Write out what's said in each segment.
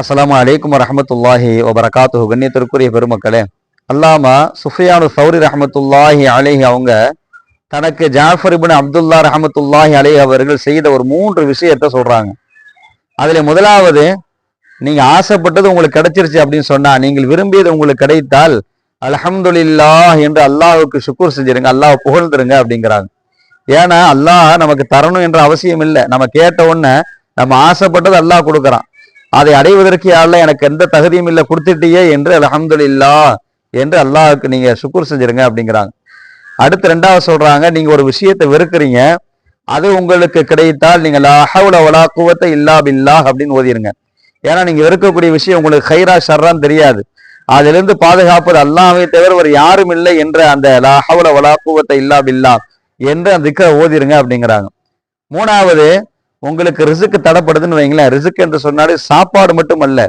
அஸ்லாம் அலைக்கும் வரஹமத்துல்லாஹி வபரகாத்து கண்ணியத்திற்குரிய பெருமக்களே அல்லாமா சுஃபியானு சௌரி ரஹமத்துல்லாஹி அலேஹி அவங்க தனக்கு ஜாஃபர் இப்னு அப்துல்லா ரஹமத்துல்லாஹி அலேஹி அவர்கள் செய்த ஒரு மூன்று விஷயத்த சொல்றாங்க. அதுல முதலாவது நீங்க ஆசைப்பட்டது உங்களுக்கு கிடைச்சிருச்சு அப்படின்னு சொன்னா நீங்கள் விரும்பியது உங்களுக்கு கிடைத்தால் அல்ஹம்துலில்லாஹ் என்று அல்லாஹ்வுக்கு சுக்கூர் செஞ்சிருங்க அல்லாஹ் புகழ்ந்துருங்க அப்படிங்கிறாங்க. ஏன்னா அல்லாஹ் நமக்கு தரணும் என்ற அவசியம் இல்லை. நம்ம கேட்ட உடனே நம்ம ஆசைப்பட்டது அல்லாஹ் கொடுக்குறான். அதை அடைவதற்கு யாரில் எனக்கு எந்த தகுதியும் இல்லை கொடுத்துட்டியே என்று அல்ஹம்துலில்லா என்று அல்லாஹ்வுக்கு நீங்க சுக்குர் செஞ்சிருங்க அப்படிங்கிறாங்க. அடுத்து ரெண்டாவது சொல்றாங்க நீங்க ஒரு விஷயத்தை வெறுக்கிறீங்க அது உங்களுக்கு கிடைத்தால் நீங்க லா வலா குவத்த இல்லா பில்லாஹ் அப்படின்னு ஓதிருங்க. ஏன்னா நீங்க வெறுக்கக்கூடிய விஷயம் உங்களுக்கு ஹைரா ஷர்ரான்னு தெரியாது. அதிலிருந்து பாதுகாப்பது அல்லாமே தவிர ஒரு யாரும் இல்லை என்ற அந்த லாஹவுல வலா குவத்தை இல்லா பில்லா என்று அந்த திக்கரை ஓதிருங்க அப்படிங்கிறாங்க. மூணாவது உங்களுக்கு ரிசுக்கு தடப்படுதுன்னு வைங்களேன். ரிசுக்கு என்று சொன்னாலே சாப்பாடு மட்டும் அல்ல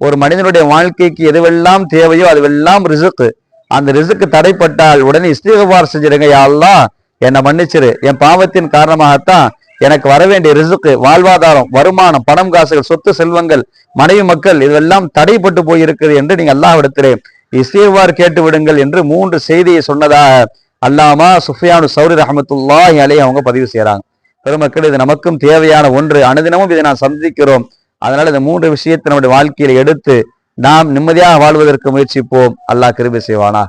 ஒரு மனிதனுடைய வாழ்க்கைக்கு எதுவெல்லாம் தேவையோ அதுவெல்லாம் ரிசுக்கு. அந்த ரிசுக்கு தடைப்பட்டால் உடனே இஸ்திகபார் செஞ்சிருங்க யாழ்லாம் என்னை மன்னிச்சிரு. என் பாவத்தின் காரணமாகத்தான் எனக்கு வர வேண்டிய ரிசுக்கு வாழ்வாதாரம் வருமானம் பணம் காசுகள் சொத்து செல்வங்கள் மனைவி மக்கள் இதுவெல்லாம் தடைப்பட்டு போயிருக்கிறது என்று நீங்க அல்லாஹ்விடத்திலே இஸ்திகபார் கேட்டு விடுங்கள் என்று மூன்று செய்தியை சொன்னதாக அல்லாமா சுஃபியானு சௌரி ரஹமத்துல்லாஹி அலையை அவங்க பதிவு செய்கிறாங்க பெருமக்கள் இது நமக்கும் தேவையான ஒன்று. அனுதினமும் இதை நாம் சந்திக்கிறோம். அதனால இந்த மூன்று விஷயத்தை நம்முடைய வாழ்க்கையில எடுத்து நாம் நிம்மதியாக வாழ்வதற்கு முயற்சிப்போம். அல்லாஹ் கிருபை செய்வானா.